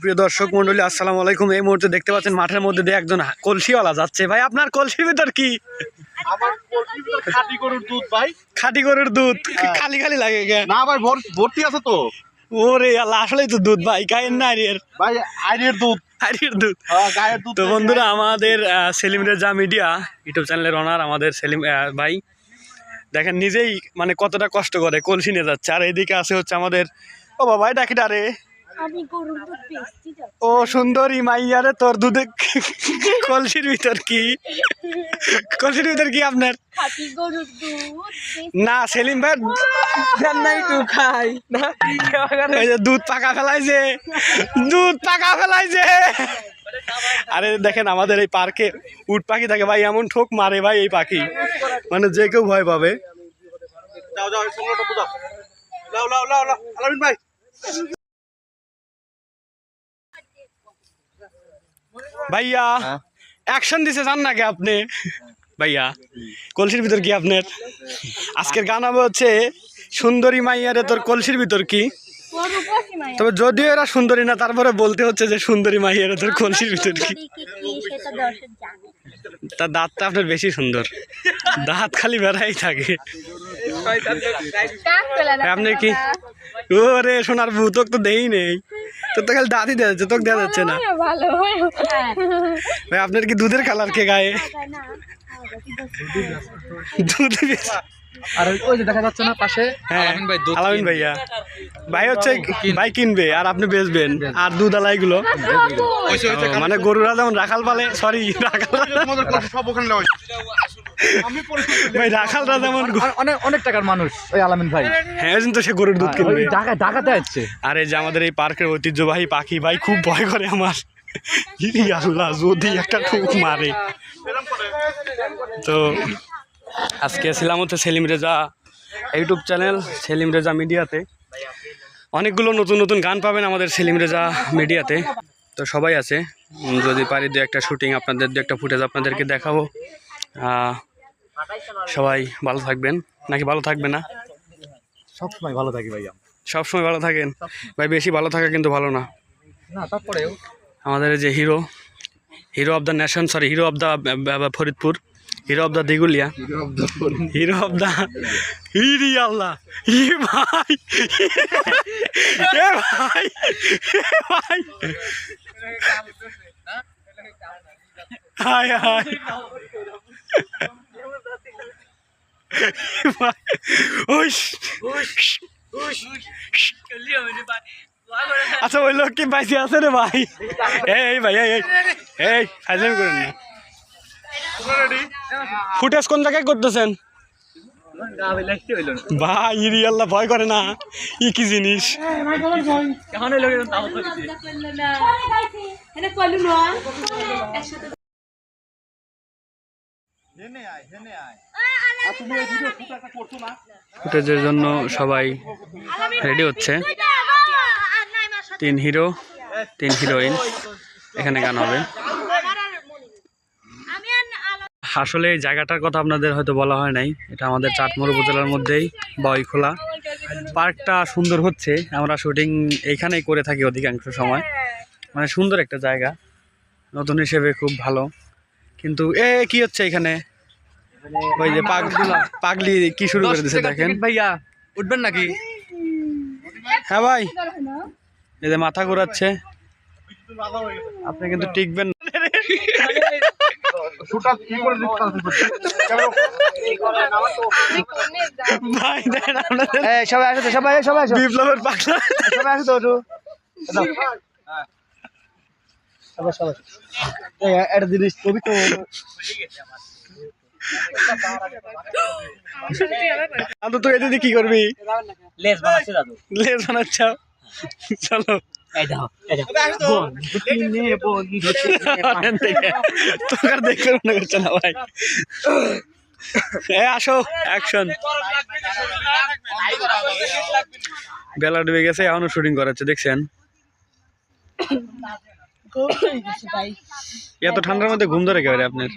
প্রিয় দর্শক মন্ডলী আলাইকুম এই মুহূর্তে দেখতে পাচ্ছেন মাঠের মধ্যে দিয়ে একজন কলসিওয়ালা যাচ্ছে ভাই আপনার কলসির ভিতর কি খাঁটি গরুর দুধ খালি খালি লাগে না ভাই ভর্তি আছে তো ওরে আল্লাহ আসলেই তো দুধ ভাই গায়ের না নারীর ভাই আইনের দুধ হারির দুধ হ্যাঁ, গায়ের দুধ তো বন্ধুরা আমাদের সেলিম রেজা মিডিয়া ইউটিউব চ্যানেলের ওনার আমাদের সেলিম ভাই দেখেন নিজেই মানে কতটা কষ্ট করে কলসি নিয়ে যাচ্ছে। আর এইদিকে আছে হচ্ছে আমাদের ও বাবা এটা কি রে? আমি গরুর দুধ বেচতে যাচ্ছি। ও সুন্দরী মাইয়ারে তোর দুধে কলসির ভিতর কি? কলসির ভিতর কি আপনার? না সেলিম ভাই খাই। দুধ পাকা ফেলাইছে দুধ পাকা ফেলাইছে। আরে দেখেন আমাদের এই পার্কে উট পাখি থাকে ভাই এমন ঠোক মারে ভাই এই পাখি। মানে যে কেউ ভয় পাবে। ভাইয়া অ্যাকশন দিছে জান নাকি আপনি। ভাইয়া কলসির ভিতর কি আপনার? আজকের গান হবে হচ্ছে সুন্দরী মাইয়ারে তোর কলসির ভিতর কি? তবে যদিও এরা সুন্দরী না তারপরে বলতে হচ্ছে যে সুন্দরী মাইয়ারে তোর কলসির ভিতর কি তার দাঁতটা আপনার বেশি সুন্দর দাঁত খালি বেড়াই থাকে আপনি কি ওরে সোনার বউ তোকে তো দেই নেই তোর তো খালি দাঁতই দেওয়া যাচ্ছে তোকে দেওয়া যাচ্ছে না হ্যাঁ ভাই আপনার কি দুধের কালার কে গায়ে না দুধ বেশি। আর ওই- যে দেখা যাচ্ছে না পাশে? হ্যাঁ। আলামিন ভাই দুধ আলামিন ভাইয়া। ভাই হচ্ছে ভাই কিনবে আর আপনি বেচবেন। আর দুধ আলাইগুলো মানে গরুরা যেমন রাখাল পালে সরি রাখাল তোমাদের সব ওখানে ভাই রাখালরা যেমন অনেক অনেক টাকার মানুষ ওই আলামিন ভাই। হ্যাঁ ওই জন্য তো সে গরুর দুধ কিনবে। ঢাকা ঢাকাতে আসছে। আর এই যে আমাদের এই পার্কের ঐতিহ্যবাহী পাখি ভাই খুব ভয় করে আমার। ইরি আল্লাহ যদি একটা ঠুক মারে। তো আজকে ছিলাম হচ্ছে সেলিম রেজা ইউটিউব চ্যানেল সেলিম রেজা মিডিয়াতে। অনেকগুলো নতুন নতুন গান পাবেন আমাদের সেলিম রেজা মিডিয়াতে। তো সবাই আছে যদি পারি দু একটা শুটিং আপনাদের দু একটা ফুটেজ আপনাদেরকে দেখাবো। সবাই ভালো থাকবেন। নাকি ভালো থাকবে না? সব সময় ভালো থাকি ভাইয়া। সবসময় ভালো থাকেন? ভাই বেশি ভালো থাকা কিন্তু ভালো না। আমাদের এই যে hero hero of the nation sorry hero of the Faridpur. Hero of the Diguliya hero of the হিরি আল্লাহ। ই ভাই। এ ভাই। এ ভাই। হায় হায়। উস, আচ্ছা ওই লোক কি বাইসে আছে রে ভাই? এই ভাই এই এই। এই ফাইজলামি করেন না। ফুটেজ কোন জায়গায় করতেছেন? ভাই ইরি আল্লাহ ভয় করে না। ই কি জিনিস? ফুটেজের জন্য সবাই রেডি হচ্ছে। তিন হিরো তিন হিরোইন এখানে গান হবে। আসলে এই জায়গাটার কথা আপনাদের হয়তো বলা হয় নাই। এটা আমাদের চাটমোড় উপজেলার মধ্যেই বইখোলা। পার্কটা সুন্দর হচ্ছে আমরা শুটিং এইখানেই করে থাকি অধিকাংশ সময়। মানে সুন্দর একটা জায়গা নতুন হিসেবে খুব ভালো। কিন্তু এ কি হচ্ছে এখানে? ওই যে পাগ পাগলি কি শুরু করে দিছে দেখেন। ভাইয়া উঠবেন নাকি? হ্যাঁ ভাই। এই যে মাথা ঘোরাচ্ছে। আপনি কিন্তু টিকবেন করে ভাই সবাই আসো তো, সবাই সবাই আসো। বিপ্লবের পাগলা। সবাই আসো তো সবাই সবাই একটা জিনিস ছবি তো দাদু তুই এদিকে কি করবি? লেস বানাচ্ছে দাদু। লেজ বানাচ্ছ? চলো। ভাই। আসো অ্যাকশন বেলা ডুবে গেছে এখনও শুটিং করাচ্ছে দেখছেন? এত ঠান্ডার মধ্যে ঘুম ধরে কেবারে আপনার?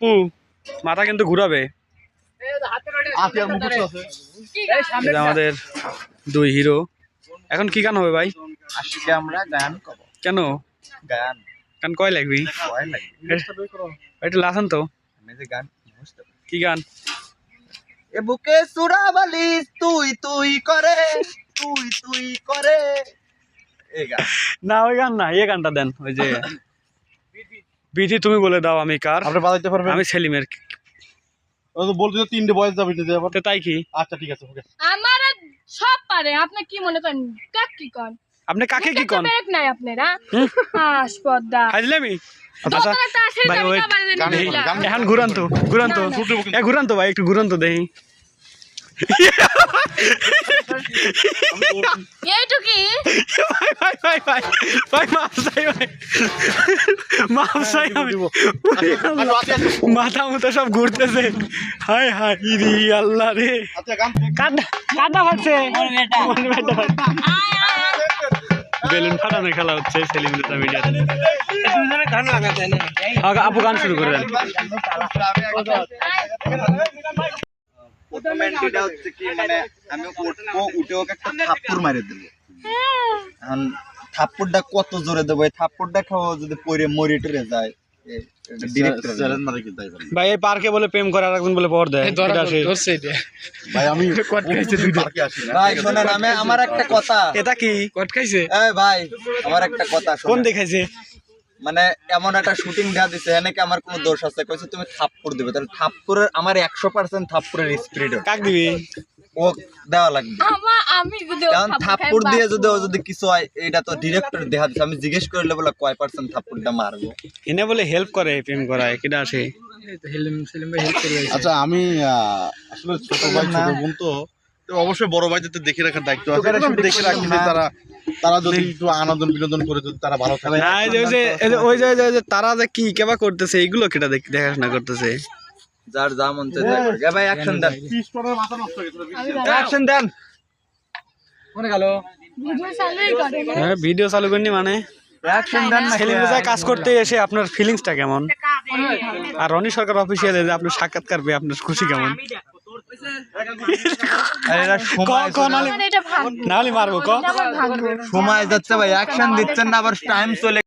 পু মাথা কিন্তু ঘুরাবে। আমাদের দুই হিরো এখন কি গান হবে ভাই? আজকে আমরা গান কেন? গান। গান কয় লাগবি? এটা লাসান তো। আমি যে গান কি গান? এ বুকে সুরা বালিশ তুই তুই করে তুই তুই করে। না ওই গান না এই গানটা দেন ওই যে। বিধি তুমি বলে দাও আমি কার। আপনি বাজাইতে পারবেন। আমি সেলিমের ও তো বলতে তিনটে বয়স যাবে নিতে আবার তাই কি? আচ্ছা ঠিক আছে ওকে। আমার সব পারে আপনি কি মনে করেন? কাক কি কন? আপনি কাকে কি কন? ব্রেক নাই আপনারা হুম? হাসপদ্দা হাজলামি আচ্ছা দোকানে তো আসেন ভাই, এখন ঘুরান তো ঘুরান তো। ঘুরান তো একটু ঘুরন্ত তো দেখি। এইটুকি ভাই ভাই ভাই ভাই ভাই মাফ চাই ভাই মাফ চাই আমি মাথা মতো সব ঘুরতেছে হাই হাই রি আল্লাহ রে আচ্ছা গান কাদা কাদা ফাটছে বেলুন ফাটানো খেলা হচ্ছে সেলিম রেতা মিডিয়াতে আগা- আপু গান শুরু করে দেন এন্ট্রিটা হচ্ছে কি মানে আমি উঠবো উঠে ওকে একটা থাপ্পড় মারে দেবো এখন থাপ্পড়টা কত জোরে দেবো? এই থাপ্পড়টা খাওয়া যদি পরে মরে টরে যায়। ভাই এই পার্কে বলে প্রেম করে আর একজন বলে পর দেয়। ভাই আমি পার্কে আসি ভাই শোনেন আমি আমার একটা কথা। এটা কি? কট খাইছে? এই ভাই আমার একটা কথা কোন দেখাইছে? মানে এমন একটা শুটিং দেওয়া দিছে এনেকে আমার কোনো দোষ আছে? কইছে তুমি থাপ্পড় দিবে। তাহলে থাপ্পড়ের আমার একশো পার্সেন্ট থাপ্পড়ের স্পিরিট কাক দিবি? ও দেওয়া লাগবে। আমার আমি যদি কারণ থাপ্পড় দিয়ে। যদি ও যদি কিছু হয় এটা তো ডিরেক্টর দেখা দিচ্ছে আমি জিজ্ঞেস করলে বলে কয় পার্সেন্ট থাপ্পড়টা মারবো? এনে বলে হেল্প করে প্রেম করায় কিনা আসে? আচ্ছা আমি আসলে ছোট ভাই ছোট বোন তো। তো অবশ্যই বড় ভাইদের দেখে রাখার দায়িত্ব আছে। দেখে রাখি যে তারা তারা যদি একটু আনন্দ বিনোদন করে যদি তারা ভালো থাকে না এই যে ওই যে এই যে ওই যে যে- তারা যে কি কেবা করতেছে এগুলো কেটা দেখ- দেখাশোনা করতেছে? যার যা মন চায় তাই ভাই অ্যাকশন দেন। পিস্টনের মাথা নষ্ট হয়ে গেছে অ্যাকশন দেন। ভিডিও চালুই করে হ্যাঁ ভিডিও চালু করিনি মানে। কাজ করতে এসে আপনার ফিলিংসটা কেমন? আর রনি সরকার অফিসিয়ালে যে আপনার সাক্ষাৎকার পেয়ে আপনার খুশি কেমন? সময় যাচ্ছে ভাই অ্যাকশন দিচ্ছেন না আবার টাইম চলে